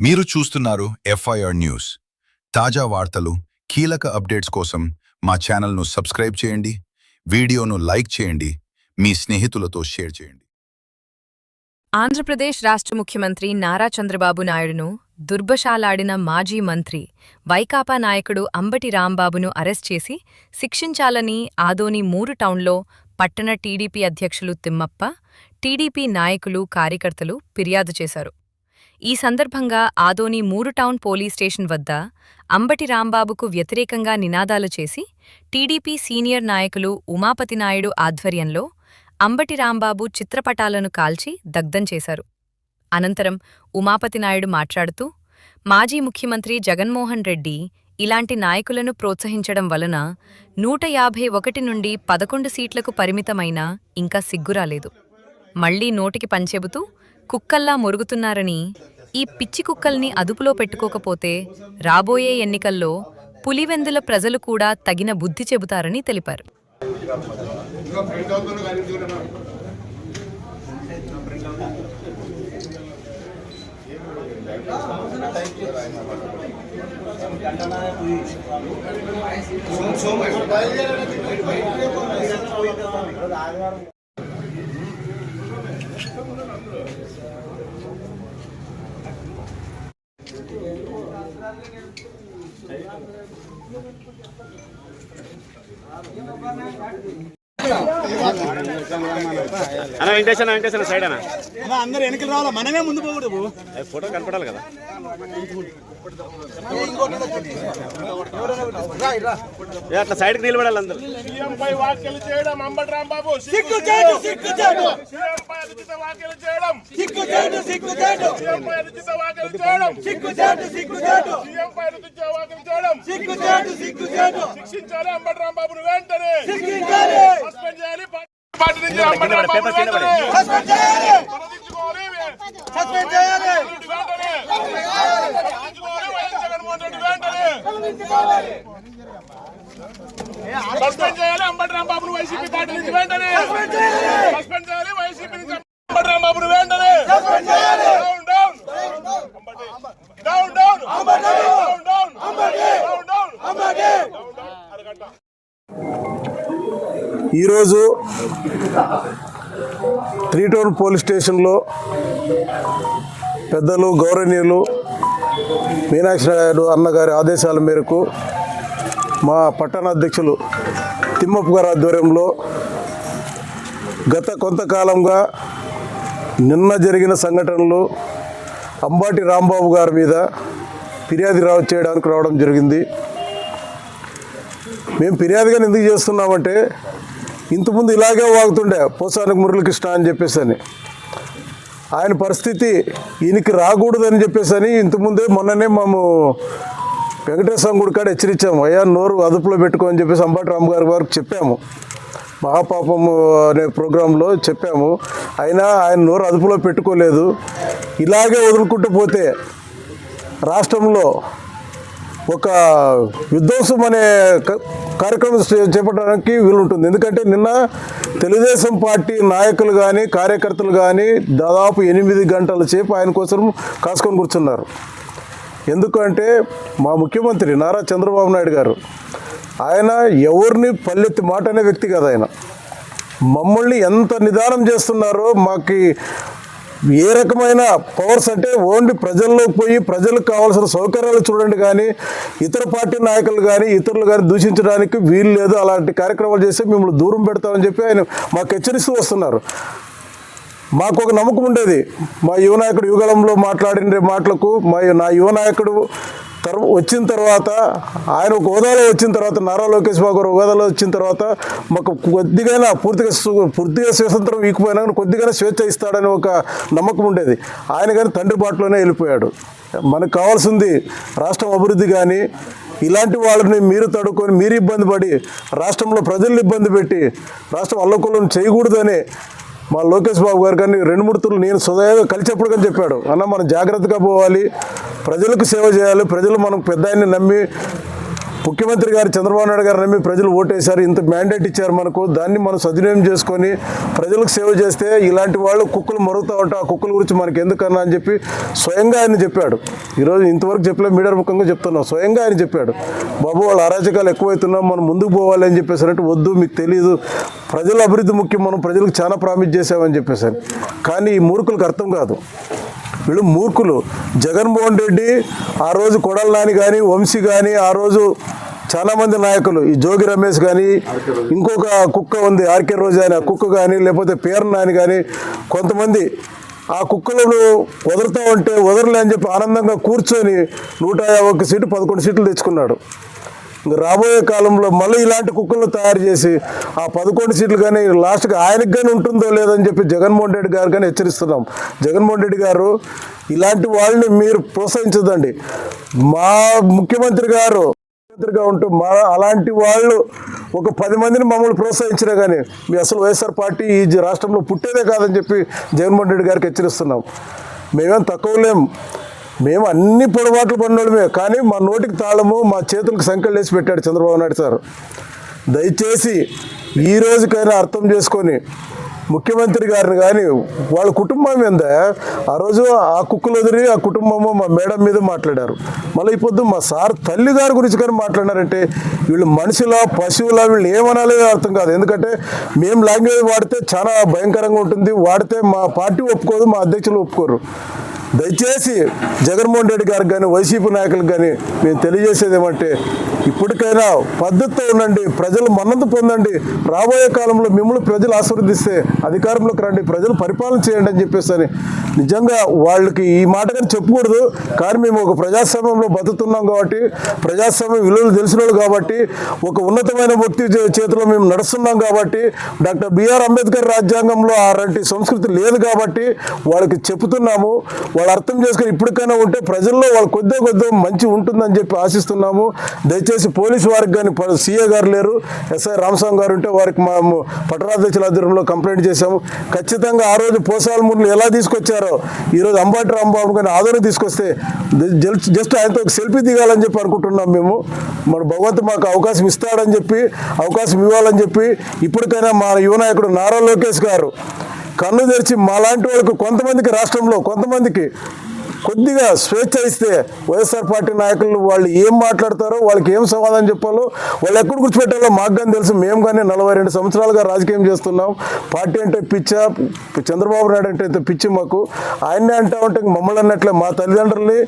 మీరు చూస్తున్నారు FIR news తాజా వార్తలు కీలక అప్డేట్స్ కోసం మా ఛానల్ను సబ్స్క్రైబ్ చేయండి వీడియోను లైక్ చేయండి మీ స్నేహితులతో షేర్ చేయండి. ఆంధ్రప్రదేశ్ రాష్ట్ర ముఖ్యమంత్రి నారా చంద్రబాబు నాయుడును దుర్భశాలాడిన మాజీ మంత్రి వైకాపా నాయకుడు అంబటి రాంబాబును అరెస్ట్ చేసి శిక్షించాలని ఆదోని మూరు టౌన్లో పట్టణ టీడీపీ అధ్యక్షులు తిమ్మప్ప టీడీపీ నాయకులు కార్యకర్తలు ఫిర్యాదు చేశారు. ఈ సందర్భంగా ఆదోని మూడు టౌన్ పోలీస్ స్టేషన్ వద్ద అంబటి రాంబాబుకు వ్యతిరేకంగా నినాదాలు చేసి టీడీపీ సీనియర్ నాయకులు ఉమాపతి నాయుడు ఆధ్వర్యంలో అంబటి రాంబాబు చిత్రపటాలను కాల్చి దగ్ధం చేశారు. అనంతరం ఉమాపతి నాయుడు మాట్లాడుతూ మాజీ ముఖ్యమంత్రి జగన్మోహన్ రెడ్డి ఇలాంటి నాయకులను ప్రోత్సహించడం వలన నూట యాభై ఒకటి నుండి పదకొండు సీట్లకు పరిమితమైన ఇంకా సిగ్గురాలేదు మళ్ళీ నోటికి పంచెబుతూ కుక్కల్లా మొరుగుతున్నారని ఈ పిచ్చి కుక్కల్ని అదుపులో పెట్టుకోకపోతే రాబోయే ఎన్నికల్లో పులివెందుల ప్రజలు కూడా తగిన బుద్ధి చెబుతారని తెలిపారు. Thank you. అన్న వెంకటేశ్వర వెంకటేశ్వర సైడ్ అన్న అందరు వెనకలు రావాలా? మనమే ముందు పోకూడదు ఫోటో కనపడాలి కదా. అట్లా సైడ్కి నిలబడాలి అందరు. శిక్షించాలి అంబటి రాంబాబును వెంటనే. సస్పెండ్ చేయాలి పార్టీ నుంచి వెంటనే సస్పెండ్ చేయాలి. సస్పెండ్ చేయాలి. సస్పెండ్ చేయాలి అంబటి రాంబాబును వైసీపీ పార్టీ నుంచి వెంటనే. సస్పెండ్ చేయాలి. వైసీపీ నుంచి అంబటి రాంబాబును వెంటనే. ఈరోజు త్రీ టౌన్ పోలీస్ స్టేషన్లో పెద్దలు గౌరవనీయులు మీనాక్షి నాయుడు అన్నగారి ఆదేశాల మేరకు మా పట్టణ అధ్యక్షులు తిమ్మప్ప గారి ఆధ్వర్యంలో గత కొంతకాలంగా నిన్న జరిగిన సంఘటనలు అంబాటి రాంబాబు గారి మీద ఫిర్యాదు రావు చేయడానికి రావడం జరిగింది. మేము ఫిర్యాదుగా ఎందుకు చేస్తున్నామంటే ఇంతకుముందు ఇలాగే వాగుతుండే పోసానికి మురళీకృష్ణ అని చెప్పేసి అని ఆయన పరిస్థితి ఈయనకి రాకూడదని చెప్పేసి అని ఇంతకుముందే మొన్ననే మేము వెంకటేశ్వర గుడి కాడ హెచ్చరించాము. అయ్యా నోరు అదుపులో పెట్టుకో అని చెప్పేసి అంబాటి రామ్ గారి వారికి చెప్పాము. మహాపాపము అనే ప్రోగ్రాంలో చెప్పాము. అయినా ఆయన నోరు అదుపులో పెట్టుకోలేదు. ఇలాగే వదులుకుంటూ పోతే రాష్ట్రంలో ఒక విధ్వంసం అనే క- కార్యక్రమం చేపట్టడానికి వీలుంటుంది. ఎందుకంటే నిన్న తెలుగుదేశం పార్టీ నాయకులు కానీ కార్యకర్తలు కానీ దాదాపు ఎనిమిది గంటల సేపు ఆయన కోసం కాసుకొని కూర్చున్నారు. ఎందుకంటే మా ముఖ్యమంత్రి నారా చంద్రబాబు నాయుడు గారు ఆయన ఎవరిని పల్లెత్తి మాట అనే వ్యక్తి కదా ఆయన. మమ్మల్ని ఎంత నిదానం చేస్తున్నారో మాకు ఏ రకమైన పవర్స్ అంటే ఓన్లీ ప్రజల్లోకి పోయి ప్రజలకు కావాల్సిన సౌకర్యాలు చూడండి కానీ ఇతర పార్టీ నాయకులు కానీ ఇతరులు కానీ దూషించడానికి వీలు లేదు. అలాంటి కార్యక్రమాలు చేస్తే మిమ్మల్ని దూరం పెడతామని చెప్పి ఆయన మాకు హెచ్చరిస్తూ వస్తున్నారు. మాకు ఒక నమ్మకం ఉండేది. మా యువ నాయకుడు యుగళంలో మాట్లాడిన మాటలకు మా నా యువ నాయకుడు తర్వాత వచ్చిన తర్వాత ఆయన ఒక హోదాలో వచ్చిన తర్వాత నారా లోకేష్ బాబు గారు హోదాలో వచ్చిన తర్వాత మాకు కొద్దిగా పూర్తిగా పూర్తిగా స్వతంత్రం ఇకపోయినా కానీ కొద్దిగానే స్వేచ్ఛ ఇస్తాడని ఒక నమ్మకం ఉండేది. ఆయన కానీ తండ్రి బాటలోనే వెళ్ళిపోయాడు. మనకు కావాల్సింది రాష్ట్రం అభివృద్ధి కానీ ఇలాంటి వాళ్ళని మీరు తడుకొని మీరు ఇబ్బంది పడి రాష్ట్రంలో ప్రజల్ని ఇబ్బంది పెట్టి రాష్ట్రం అల్లకొల్లం చేయకూడదని మా లోకేష్ బాబు గారు కానీ రెండు మూడు నేను సుదయంగా కలిసేప్పుడు కానీ చెప్పాడు. అన్న మనం జాగ్రత్తగా పోవాలి. ప్రజలకు సేవ చేయాలి. ప్రజలు మనం పెద్ద ఆయన్ని నమ్మి ముఖ్యమంత్రి గారు చంద్రబాబు నాయుడు గారు నమ్మి ప్రజలు ఓటేశారు. ఇంత మ్యాండేట్ ఇచ్చారు మనకు. దాన్ని మనం సద్వినియోగం చేసుకొని ప్రజలకు సేవ చేస్తే ఇలాంటి వాళ్ళు కుక్కలు మరుగుతూ ఉంటా ఆ కుక్కల గురించి మనకి ఎందుకన్నా అని చెప్పి స్వయంగా ఆయన చెప్పాడు. ఈరోజు ఇంతవరకు చెప్పలే మీడియా ముఖంగా చెప్తున్నాం. స్వయంగా ఆయన చెప్పాడు. బాబు వాళ్ళ అరాచకాలు ఎక్కువైతున్నాం మనం ముందుకు పోవాలి అని చెప్పేసి వద్దు మీకు తెలియదు ప్రజల అభివృద్ధి ముఖ్యం. మనం ప్రజలకు చాలా ప్రామిస్ చేసామని చెప్పేసాను కానీ ఈ మూర్ఖులకు అర్థం కాదు. వీళ్ళు మూర్ఖులు. జగన్మోహన్ రెడ్డి ఆ రోజు కొడల నాని కానీ వంశీ కానీ ఆ రోజు చాలా మంది నాయకులు. ఈ జోగి రమేష్ కానీ ఇంకొక కుక్క ఉంది ఆర్కే రోజు అని కుక్క కానీ లేకపోతే పేరు నాని కానీ కొంతమంది. ఆ కుక్కలను వదులుతా ఉంటే వదరలే అని చెప్పి ఆనందంగా కూర్చొని నూట యాభై సీటు పదకొండు సీట్లు తెచ్చుకున్నాడు. రాబోయే కాలంలో మళ్ళీ ఇలాంటి కుక్కలను తయారు చేసి ఆ పదకొండు సీట్లు కానీ లాస్ట్కి ఆయనకు కానీ ఉంటుందో లేదని చెప్పి జగన్మోహన్ రెడ్డి గారు కానీ హెచ్చరిస్తున్నాం. జగన్మోహన్ రెడ్డి గారు ఇలాంటి వాళ్ళని మీరు ప్రోత్సహించదండి మా ముఖ్యమంత్రి గారు ముఖ్యమంత్రిగా ఉంటూ మా అలాంటి వాళ్ళు ఒక పది మందిని మమ్మల్ని ప్రోత్సహించినా కానీ మీ అసలు వైఎస్ఆర్ పార్టీ ఈ రాష్ట్రంలో పుట్టేదే కాదని చెప్పి జగన్మోహన్ రెడ్డి గారికి హెచ్చరిస్తున్నాం. మేమేం తక్కువ లేం. మేము అన్ని పొడబాట్లు పడినోళ్ళమే కానీ మా నోటికి తాళము మా చేతులకు సంఖ్యలు వేసి పెట్టాడు చంద్రబాబు నాయుడు సార్. దయచేసి ఈ రోజుకైనా అర్థం చేసుకొని ముఖ్యమంత్రి గారిని కానీ వాళ్ళ కుటుంబం ఏందా ఆ రోజు ఆ కుక్కలు వదిలి ఆ కుటుంబము మా మేడం మీద మాట్లాడారు. మళ్ళీ ఈ మా సార్ తల్లి గారి గురించి కానీ మాట్లాడినారంటే వీళ్ళు మనుషులా పశువులా వీళ్ళు ఏమనాలి అర్థం కాదు. ఎందుకంటే మేము లాంగ్వేజ్ వాడితే చాలా భయంకరంగా ఉంటుంది వాడితే మా పార్టీ ఒప్పుకోదు మా అధ్యక్షులు ఒప్పుకోరు. దయచేసి జగన్మోహన్ రెడ్డి గారికి కానీ వైసీపీ నాయకులకు కానీ మేము తెలియజేసేది ఏమంటే ఇప్పటికైనా పద్ధతితో ఉండండి ప్రజలు మన్నతు పొందండి. రాబోయే కాలంలో మిమ్మల్ని ప్రజలు ఆశీర్వదిస్తే అధికారంలోకి రండి ప్రజలు పరిపాలన చేయండి అని చెప్పేసి అని. నిజంగా వాళ్ళకి ఈ మాట కానీ చెప్పకూడదు కానీ మేము ఒక ప్రజాస్వామ్యంలో బతుకుతున్నాం కాబట్టి ప్రజాస్వామ్య విలువలు తెలిసిన వాళ్ళు కాబట్టి ఒక ఉన్నతమైన వ్యక్తి చేతిలో మేము నడుస్తున్నాం కాబట్టి డాక్టర్ బిఆర్ అంబేద్కర్ రాజ్యాంగంలో అలాంటి సంస్కృతి లేదు కాబట్టి వాళ్ళకి చెప్తున్నాము వాళ్ళు అర్థం చేసుకుని ఇప్పటికైనా ఉంటే ప్రజల్లో వాళ్ళు కొద్దిగా కొద్దిగా మంచి ఉంటుందని చెప్పి ఆశిస్తున్నాము. దయచేసి పోలీసు వారికి కానీ సీఏ గారు లేరు ఎస్ఐ రామస్వామి గారు ఉంటే వారికి మేము పట్టణాధ్యక్షుల ఆధ్వర్యంలో కంప్లైంట్ చేశాము. ఖచ్చితంగా ఆ రోజు పోసాల ముళ్ళు ఎలా తీసుకొచ్చారో ఈరోజు అంబాటి రాంబాబు కానీ ఆదరణ తీసుకొస్తే జల్- జస్ట్ ఆయనతో ఒక సెల్ఫీ దిగాలని చెప్పి అనుకుంటున్నాం మేము. మన భగవంతు మాకు అవకాశం ఇస్తాడని చెప్పి అవకాశం ఇవ్వాలని చెప్పి ఇప్పటికైనా మా యువ నాయకుడు నారా లోకేష్ గారు కన్ను తెరిచి మాలాంటి వాళ్ళకు కొంతమందికి రాష్ట్రంలో కొంతమందికి కొద్దిగా స్వేచ్ఛ ఇస్తే వైఎస్ఆర్ పార్టీ నాయకులు వాళ్ళు ఏం మాట్లాడతారో వాళ్ళకి ఏం సమాధానం చెప్పాలో వాళ్ళు ఎక్కడ కూర్చోపెట్టాలో మాకు కానీ తెలుసు. మేము కానీ నలభై రెండు సంవత్సరాలుగా రాజకీయం చేస్తున్నాం. పార్టీ అంటే పిచ్చ చంద్రబాబు నాయుడు అంటే పిచ్చి మాకు. ఆయన్నే అంటా ఉంటే మమ్మల్ని అన్నట్లే మా తల్లిదండ్రుల్ని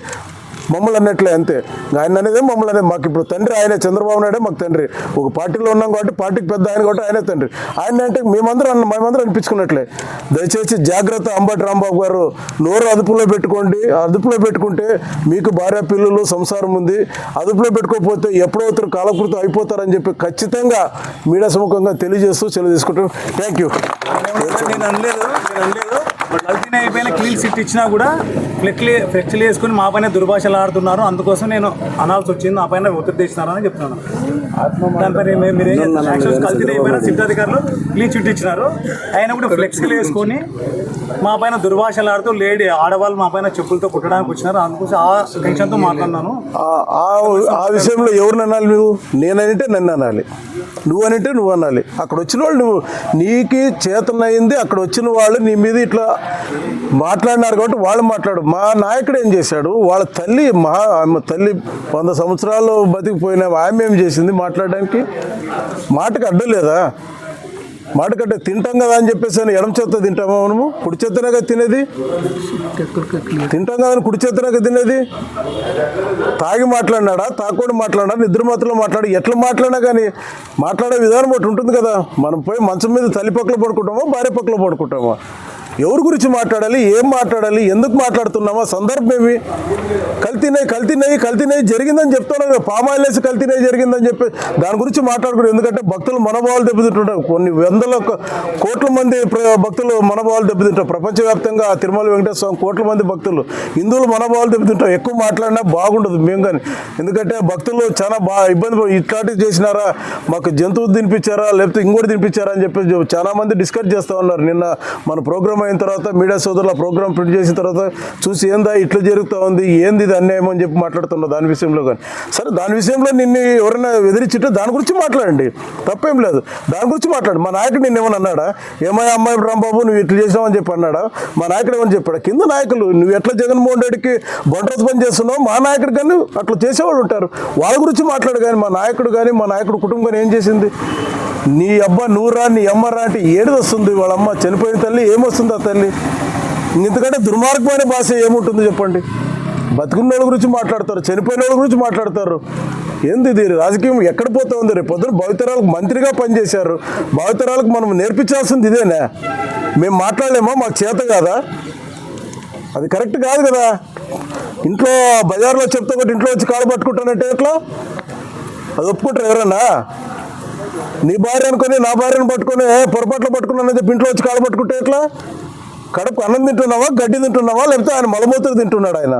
మమ్మల్ని అన్నట్లే అంతే. ఆయన అనేది మమ్మల్ని. అనేది మాకు ఇప్పుడు తండ్రి ఆయనే చంద్రబాబు నాయుడే మాకు తండ్రి. ఒక పార్టీలో ఉన్నాం కాబట్టి పార్టీకి పెద్ద ఆయన కాబట్టి ఆయనే తండ్రి. ఆయన అంటే మేమందరం అన్న- మేమందరం అనిపించుకున్నట్లే. దయచేసి జాగ్రత్త అంబటి రాంబాబు గారు. నోరు అదుపులో పెట్టుకోండి. అదుపులో పెట్టుకుంటే మీకు భార్య పిల్లలు సంసారం ఉంది. అదుపులో పెట్టుకోకపోతే ఎప్పుడో ఎప్పుడవుతారు కాలకృతం అయిపోతారని చెప్పి ఖచ్చితంగా మీడియా సముఖంగా తెలియజేస్తూ సెలవు తీసుకుంటాం థ్యాంక్ యూ నేను అనలేదు నేను అనలేదు అయిపోయిన క్లీన్ సిట్ ఇచ్చినా కూడా ఫ్లెక్లీ ఫ్లెక్సీలు వేసుకుని మా పైన దుర్భాషలు ఆడుతున్నారు. అందుకోసం నేను అనాల్సి వచ్చింది. నా పైన ఒత్తిడి తెచ్చినారు అని చెప్తున్నాను దానిపైన మీ- మీరు అయిపోయిన సిట్ అధికారులు క్లీన్ చిట్ ఇచ్చినారు. ఆయన కూడా ఫ్లెక్సీలు వేసుకొని మా పైన దుర్భాషలు ఆడుతూ లేడీ ఆడవాళ్ళు మా పైన చెప్పులతో కుట్టడానికి వచ్చినారు. అందుకోసం ఆ టెన్షన్తో మాట్లాడినాను. ఆ- విషయంలో ఎవరిని అనాలి నువ్వు? నేనంటే నన్ను అనాలి. నువ్వు అనంటే నువ్వు అనాలి. అక్కడ వచ్చిన వాళ్ళు నువ్వు నీకు చేతనైంది. అక్కడ వచ్చిన వాళ్ళు నీ మీద ఇట్లా మాట్లాడినారు కాబట్టి వాళ్ళు మాట్లాడు. మా నాయకుడు ఏం చేశాడు? వాళ్ళ తల్లి మా ఆమె తల్లి వంద సంవత్సరాలు బతికిపోయిన ఆమె ఏం చేసింది మాట్లాడడానికి? మాటకు అడ్డం లేదా? మాటకంటే తింటాం కదా అని చెప్పేసి అని ఎడం చేత తింటామా మనము? కుడి చేత్తనే కదా తినేది? తింటాం కదా అని కుడి చేత్తనే కదా తినేది? తాగి మాట్లాడినాడా? తాకోడు మాట్లాడినా నిద్ర మాత్రం మాట్లాడి ఎట్లా మాట్లాడినా కానీ మాట్లాడే విధానం ఒకటి ఉంటుంది కదా. మనం పోయి మంచం మీద తల్లి పక్కల పడుకుంటామా భార్య పక్కల పడుకుంటామా? ఎవరి గురించి మాట్లాడాలి ఏం మాట్లాడాలి ఎందుకు మాట్లాడుతున్నామా సందర్భం ఏమి? కల్తీనాయి కల్తీనాయి కల్తీనాయి జరిగిందని చెప్తున్నారు కదా పామాయిల్ వేసి జరిగిందని చెప్పి దాని గురించి మాట్లాడకూడదు ఎందుకంటే భక్తులు మనోభావాలు దెబ్బతింటుంటారు. కొన్ని వందల కోట్ల మంది ప్ర- భక్తులు మనోభావాలు దెబ్బతింటారు. ప్రపంచవ్యాప్తంగా తిరుమల వెంకటేశ్వర స్వామి కోట్ల మంది భక్తులు హిందువులు మనోభావాలు దెబ్బతింటారు. ఎక్కువ మాట్లాడినా బాగుండదు మేము కానీ. ఎందుకంటే భక్తులు చాలా బాగా ఇబ్బంది ఇట్లాంటి ఇట్లాంటివి చేసినారా మాకు జంతువు తినిపించారా లేకపోతే ఇంకోటి తినిపించారా అని చెప్పి చాలామంది డిస్కస్ చేస్తూ ఉన్నారు. నిన్న మన ప్రోగ్రామ్ అయిన తర్వాత మీడియా సోదరుల ప్రోగ్రామ్ ప్రింట్ చేసిన తర్వాత చూసి ఏందా ఇట్లా జరుగుతూ ఉంది ఏంది ఇది అన్యాయం అని చెప్పి మాట్లాడుతున్నావు దాని విషయంలో కానీ. సరే దాని విషయంలో నిన్ను ఎవరైనా ఎదిరించుంటే దాని గురించి మాట్లాడండి. తప్పేం లేదు. దాని గురించి మాట్లాడు. మా నాయకుడు నిన్న ఏమని అన్నాడా? ఏమయ్య అమ్మాయి రాంబాబు నువ్వు ఇట్లా చేసావు అని చెప్పి అన్నాడా? మా నాయకుడు ఏమని చెప్పాడు? కింద నాయకులు నువ్వు ఎట్లా జగన్మోహన్ రెడ్డికి బొండ్రస్ పని చేస్తున్నావు? మా నాయకుడు కానీ అట్లా చేసేవాళ్ళు ఉంటారు. వాళ్ళ గురించి మాట్లాడు కానీ మా నాయకుడు కానీ మా నాయకుడు కుటుంబం ఏం చేసింది? నీ అబ్బ నూరా నీ అమ్మరా అంటే ఏడు వస్తుంది వాళ్ళ అమ్మ చనిపోయిన తల్లి ఏమొస్తుంది ఆ తల్లి? ఎందుకంటే దుర్మార్గమైన భాష ఏముంటుంది చెప్పండి? బతుకున్న వాళ్ళ గురించి మాట్లాడతారు చనిపోయిన వాళ్ళ గురించి మాట్లాడతారు. ఏంది ఇది? రాజకీయం ఎక్కడ పోతా ఉంది? రేపు పొద్దున భవితరాలకు మంత్రిగా పనిచేశారు. భవితరాలకు మనం నేర్పించాల్సింది ఇదేనా. మేము మాట్లాడలేమా? మాకు చేత కాదా? అది కరెక్ట్ కాదు కదా. ఇంట్లో బజార్లో చెప్తే ఒకటి ఇంట్లో వచ్చి కాలు పట్టుకుంటానంటే ఎట్లా? అది ఒప్పుకుంటారు ఎవరన్నా? నీ భార్య అనుకొని నా భార్యను పట్టుకొని పొరపాట్లు పట్టుకున్నానని చెప్పి ఇంట్లో వచ్చి కాలు పట్టుకుంటే ఎట్లా? కడుపు అన్నం తింటున్నావా గడ్డి తింటున్నావా లేకపోతే ఆయన మలమూత్ర తింటున్నాడు ఆయన?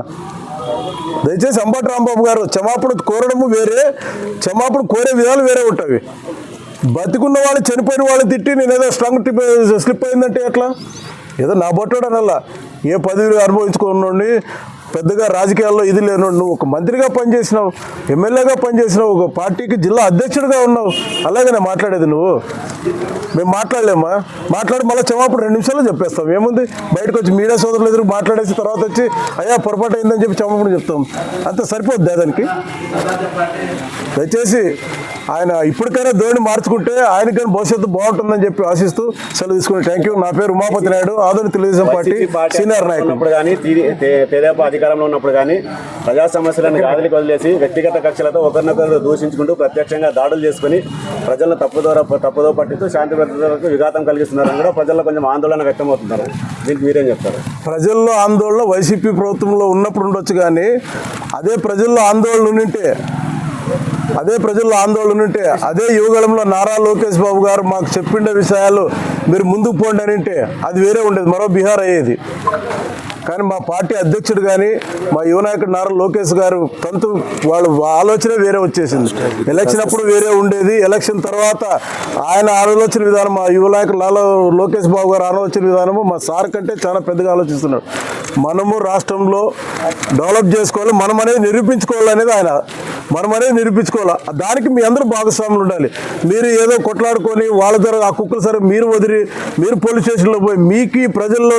దయచేసి అంబటి రాంబాబు గారు క్షమాపణ కోరడము వేరే క్షమాపణ కోరే విధాలు వేరే ఉంటాయి. బతికున్న వాళ్ళు చనిపోయిన వాళ్ళు తిట్టి నేను ఏదో స్ట్రాంగ్ టిప్ స్లిప్ అయిందంటే ఎట్లా? ఏదో నా బొట్టాడనల్లా. ఏ పదవి అనుభవించుకున్నాండి పెద్దగా రాజకీయాల్లో ఇది లేను నువ్వు ఒక మంత్రిగా పనిచేసినావు ఎమ్మెల్యేగా పనిచేసినావు ఒక పార్టీకి జిల్లా అధ్యక్షుడిగా ఉన్నావు. అలాగనే మాట్లాడేది నువ్వు. మేము మాట్లాడలేమా? మాట్లాడి మళ్ళీ క్షమాపణ రెండు నిమిషాల్లో చెప్పేస్తాం. ఏముంది? బయటకు వచ్చి మీడియా సోదరులు ఎదురు మాట్లాడేసి తర్వాత వచ్చి అయ్యా పొరపాటు అయిందని చెప్పి క్షమాపణ చెప్తాం. అంత సరిపోద్ది దానికి? దయచేసి ఆయన ఇప్పటికైనా ధోని మార్చుకుంటే ఆయనకి కానీ భవిష్యత్తు బాగుంటుందని చెప్పి ఆశిస్తూ సెలవు తీసుకుని థ్యాంక్ యూ నా పేరు ఉమాపతి నాయుడు ఆధునిక తెలుగుదేశం పార్టీ సీనియర్ నాయకుడు అధికారంలో ఉన్నప్పుడు కానీ ప్రజా సమస్యలను గాదిలికి వదిలేసి వ్యక్తిగత కక్షలతో ఒకరినొకరు దూషించుకుంటూ ప్రత్యక్షంగా దాడులు చేసుకుని ప్రజలను ద్వారా తప్పుదో పట్టిస్తూ శాంతి భద్రతలకు విఘాతం కలిగిస్తున్నారని కూడా ప్రజల్లో కొంచెం ఆందోళన వ్యక్తమవుతున్నారు. దీనికి మీరేం చెప్తారు? ప్రజల్లో ఆందోళన వైసీపీ ప్రభుత్వంలో ఉన్నప్పుడు ఉండొచ్చు కానీ అదే ప్రజల్లో ఆందోళన ఉంటే అదే ప్రజల్లో ఆందోళన ఉంటే అదే యువగళంలో నారా లోకేష్ బాబు గారు మాకు చెప్పిండే విషయాలు మీరు ముందుకు పోండి అని అంటే అది వేరే ఉండేది మరో బీహార్ అయ్యేది. కానీ మా పార్టీ అధ్యక్షుడు కానీ మా యువ నాయకుడు నారా లోకేష్ గారు తంతు వాళ్ళ ఆలోచన వేరే వచ్చేసింది. ఎలక్షన్ అప్పుడు వేరే ఉండేది. ఎలక్షన్ తర్వాత ఆయన ఆలోచన విధానం మా యువ నాయకుడు లోకేష్ బాబు గారు ఆలోచన విధానము మా సార్ కంటే చాలా పెద్దగా ఆలోచిస్తున్నాడు మనము రాష్ట్రంలో డెవలప్ చేసుకోవాలి. మనం అనేది నిరూపించుకోవాలి అనేది ఆయన మనం అనేది నిరూపించుకోవాలి? దానికి మీ అందరూ భాగస్వాములు ఉండాలి. మీరు ఏదో కొట్లాడుకొని వాళ్ళ ద్వారా ఆ కుక్కలు సరే మీరు వదిలి మీరు పోలీస్ స్టేషన్లో పోయి మీకు ప్రజల్లో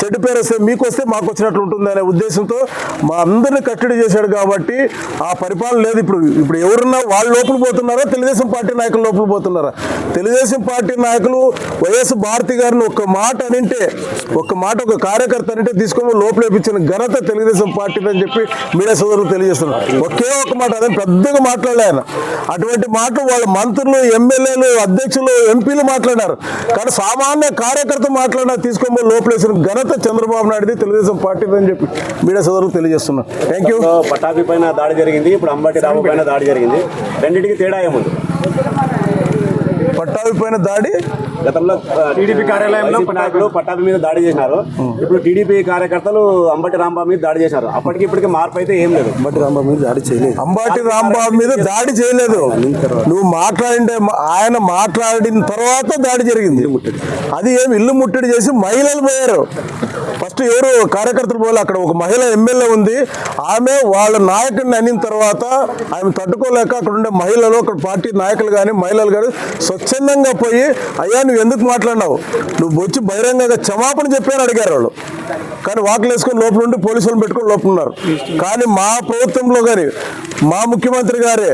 చెడ్డ పేరు వస్తే మీకు వస్తే మాకు వచ్చినట్లు ఉంటుంది అనే ఉద్దేశంతో మా అందరిని కట్టడి చేశాడు కాబట్టి ఆ పరిపాలన లేదు ఇప్పుడు. ఇప్పుడు ఎవరున్నా వాళ్ళు లోపల పోతున్నారా? తెలుగుదేశం పార్టీ నాయకులు లోపల పోతున్నారా? తెలుగుదేశం పార్టీ నాయకులు వైఎస్ భారతి గారిని ఒక మాట అనింటే ఒక మాట ఒక కార్యకర్త అనింటే తీసుకొని లోపలేపించిన ఘనత తెలుగుదేశం పార్టీ అని చెప్పి మీడియా సోదరులు తెలియజేస్తున్నారు. ఒకే ఒక మాట అదే పెద్దగా మాట్లాడలే ఆయన అటువంటి మాటలు వాళ్ళ మంత్రులు ఎమ్మెల్యేలు అధ్యక్షులు ఎంపీలు మాట్లాడారు. కానీ సామాన్య కార్యకర్త మాట్లాడినా తీసుకొని లోపలేసిన ఘనత చంద్రబాబు నాయుడుది తెలుగుదేశం పార్టీది అని చెప్పి మీడియా సోదరులు తెలియజేస్తున్నారు థ్యాంక్ యూ పటాభి పైన దాడి జరిగింది. ఇప్పుడు అంబటి రాము పైన దాడి జరిగింది. రెండింటికి తేడా ఏముంది? పట్టాభి పైన దాడి? గతంలో టీడీపీ కార్యాలయంలో నాయకులు పట్టాభి మీద దాడి చేసినారు. ఇప్పుడు టీడీపీ కార్యకర్తలు అంబటి రాంబాబు మీద దాడి చేశారు. అప్పటికి ఇప్పటికి మార్పు అయితే ఏం లేదు. అంబాటి రాంబాబు మీద దాడి చేయలేదు. అంబాటి రాంబాబు మీద దాడి చేయలేదు. నువ్వు మాట్లాడింటే ఆయన మాట్లాడిన తర్వాత దాడి జరిగింది. అది ఏం ఇల్లు ముట్టడి చేసి మహిళలు పోయారు. ఫస్ట్ ఎవరు కార్యకర్తలు పోలే అక్కడ ఒక మహిళ ఎమ్మెల్యే ఉంది. ఆమె వాళ్ళ నాయకుడిని అనిన తర్వాత ఆమె తట్టుకోలేక అక్కడ ఉండే మహిళలు అక్కడ పార్టీ నాయకులు కానీ మహిళలు కానీ స్వచ్ఛందంగా పోయి అయ్యా నువ్వు ఎందుకు మాట్లాడినావు? నువ్వు వచ్చి బహిరంగంగా క్షమాపణ చెప్పాను అడిగారు వాళ్ళు. కానీ వాకులు వేసుకొని లోపల ఉండి పోలీసులను పెట్టుకొని లోపల ఉన్నారు. కానీ మా ప్రభుత్వంలో కానీ మా ముఖ్యమంత్రి గారే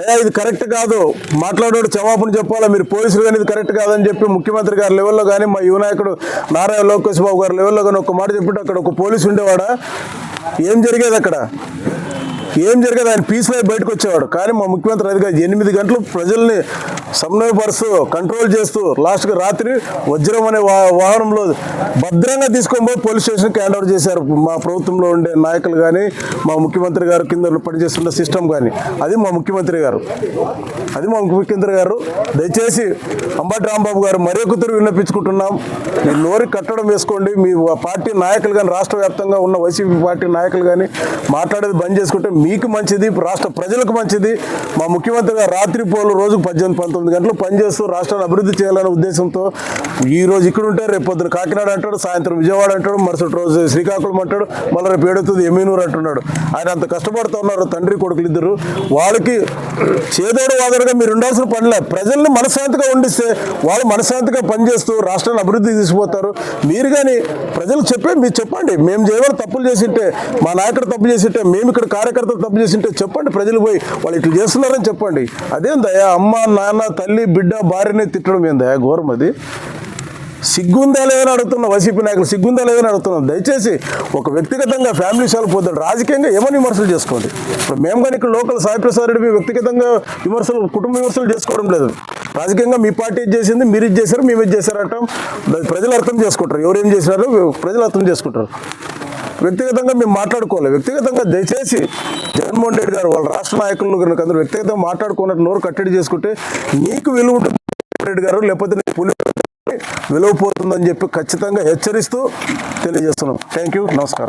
అయ్యా ఇది కరెక్ట్ కాదు మాట్లాడేవాడు క్షమాపణ చెప్పాలా మీరు పోలీసులు కానీ ఇది కరెక్ట్ కాదని చెప్పి ముఖ్యమంత్రి గారి లెవెల్లో కానీ మా యువనాయకుడు నారాయణ లోకేష్ బాబు గారి లెవెల్లో కానీ ఒక మాట చెప్పింటే అక్కడ ఒక పోలీసు ఉండేవాడా? ఏం జరిగేది అక్కడ? ఏం జరిగేది ఆయన పీస్లో బయటకు వచ్చేవాడు. కానీ మా ముఖ్యమంత్రి అది కాదు ఎనిమిది గంటలు ప్రజల్ని సమన్వయపరుస్తూ కంట్రోల్ చేస్తూ లాస్ట్కి రాత్రి వజ్రం అనే వా- వాహనంలో భద్రంగా తీసుకొని పోయి పోలీస్ స్టేషన్కి హ్యాండ్ ఓవర్ చేశారు. మా ప్రభుత్వంలో ఉండే నాయకులు కానీ మా ముఖ్యమంత్రి గారు కింద పనిచేస్తున్న సిస్టమ్ కానీ అది మా ముఖ్యమంత్రి గారు. అది మా ముఖ్యమంత్రి గారు. దయచేసి అంబటి రాంబాబు గారు మరీ కుతురు విన్నపించుకుంటున్నాం. మీ నోరు కట్టడం వేసుకోండి. మీ పార్టీ నాయకులు కానీ రాష్ట్ర వ్యాప్తంగా ఉన్న వైసీపీ పార్టీ నాయకులు కానీ మాట్లాడేది బంద్ చేసుకుంటే మీకు మంచిది రాష్ట్ర ప్రజలకు మంచిది. మా ముఖ్యమంత్రి గారు రాత్రి పోలు రోజుకు పద్దెనిమిది పంతొమ్మిది గంటలు పనిచేస్తూ రాష్ట్రాన్ని అభివృద్ధి చేయాలనే ఉద్దేశంతో ఈ రోజు ఇక్కడ ఉంటే రేపు పొద్దున కాకినాడ అంటాడు సాయంత్రం విజయవాడ అంటాడు మరుసటి రోజు శ్రీకాకుళం అంటాడు మళ్ళీ రేపు ఏడుతుంది ఎమీనూరు అంటున్నాడు. ఆయన అంత కష్టపడుతూ ఉన్నారు తండ్రి కొడుకులు ఇద్దరు. వాళ్ళకి చేదోడు వాదనగా మీరు ఉండాల్సిన పనిలే. ప్రజల్ని మనశాంతిగా ఉండిస్తే వాళ్ళు మనశ్శాంతిగా పనిచేస్తూ రాష్ట్రాన్ని అభివృద్ధి తీసుకుపోతారు. మీరు కానీ ప్రజలకు చెప్పే మీరు చెప్పండి. మేము చేయవలసిన తప్పులు చేసింటే మా నాయకుడు తప్పు చేసింటే మేము ఇక్కడ కార్యకర్తలు తప్పు చేసింటే చెప్పండి ప్రజలు పోయి వాళ్ళు ఇట్లా చేస్తున్నారని చెప్పండి. అదేం దయా? అమ్మ నాన్న తల్లి బిడ్డ భార్యని తిట్టడం ఏందా ఘోరం అది. సిగ్గుందా లేదని అడుగుతున్న వైసీపీ నాయకులు సిగ్గుందా లేదని అడుగుతున్నాం దయచేసి ఒక వ్యక్తిగతంగా ఫ్యామిలీ విషయాలు పోతాడు రాజకీయంగా ఏమని విమర్శలు చేసుకోండి? ఇప్పుడు మేము కానీ ఇక్కడ లోకల్ సాయిప్రసాద్ రెడ్డి మీ వ్యక్తిగతంగా విమర్శలు కుటుంబ విమర్శలు చేసుకోవడం లేదు. రాజకీయంగా మీ పార్టీ ఇది చేసింది మీరు ఇది చేశారు మేము ఇది చేశారంటాం. ప్రజలు అర్థం చేసుకుంటారు. ఎవరు ఏం చేశారో ప్రజలు అర్థం చేసుకుంటారు. వ్యక్తిగతంగా మేము మాట్లాడుకోవాలి వ్యక్తిగతంగా దయచేసి జగన్మోహన్ రెడ్డి గారు వాళ్ళ రాష్ట్ర నాయకులు కనుక అందరూ వ్యక్తిగతంగా మాట్లాడుకున్నట్టు నోరు కట్టడి చేసుకుంటే నీకు విలువ ఉంటుంది. రెడ్డి గారు లేకపోతే నీ పులి విలువ పోతుందని చెప్పి ఖచ్చితంగా హెచ్చరిస్తూ తెలియజేస్తున్నాం. థ్యాంక్ యూ నమస్కారం.